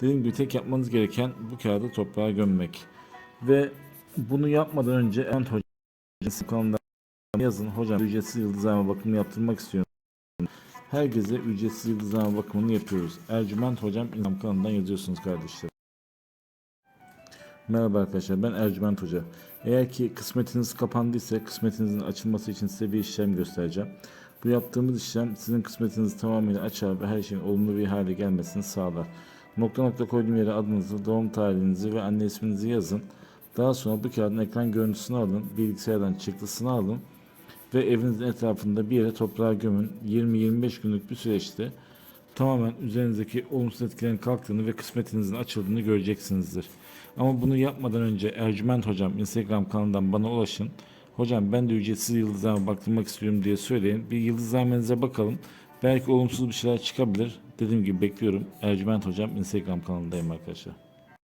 Dediğim gibi tek yapmanız gereken bu kağıdı toprağa gömmek. Ve bunu yapmadan önce Ent Hoca'nın yazın. Hocam ücretsiz yıldızlama bakımını yaptırmak istiyorum. Herkese ücretsiz yıldızlama bakımını yapıyoruz. Ercüment Hocam Instagram kanalından yazıyorsunuz kardeşler. Merhaba arkadaşlar ben Ercüment Hoca. Eğer ki kısmetiniz kapandıysa kısmetinizin açılması için size bir işlem göstereceğim. Bu yaptığımız işlem sizin kısmetinizi tamamıyla açar ve her şeyin olumlu bir hale gelmesini sağlar. Nokta nokta koyduğum yere adınızı, doğum tarihinizi ve anne isminizi yazın. Daha sonra bu kağıdın ekran görüntüsünü alın, bilgisayardan çıktısını alın ve evinizin etrafında bir yere toprağa gömün. 20-25 günlük bir süreçte tamamen üzerinizdeki olumsuz etkilerin kalktığını ve kısmetinizin açıldığını göreceksinizdir. Ama bunu yapmadan önce Ercüment Hocam Instagram kanalından bana ulaşın. Hocam ben de ücretsiz yıldızlarıma baktırmak istiyorum diye söyleyin. Bir yıldızlarınıza bakalım. Belki olumsuz bir şeyler çıkabilir. Dediğim gibi bekliyorum. Ercüment Hocam Instagram kanalındayım arkadaşlar.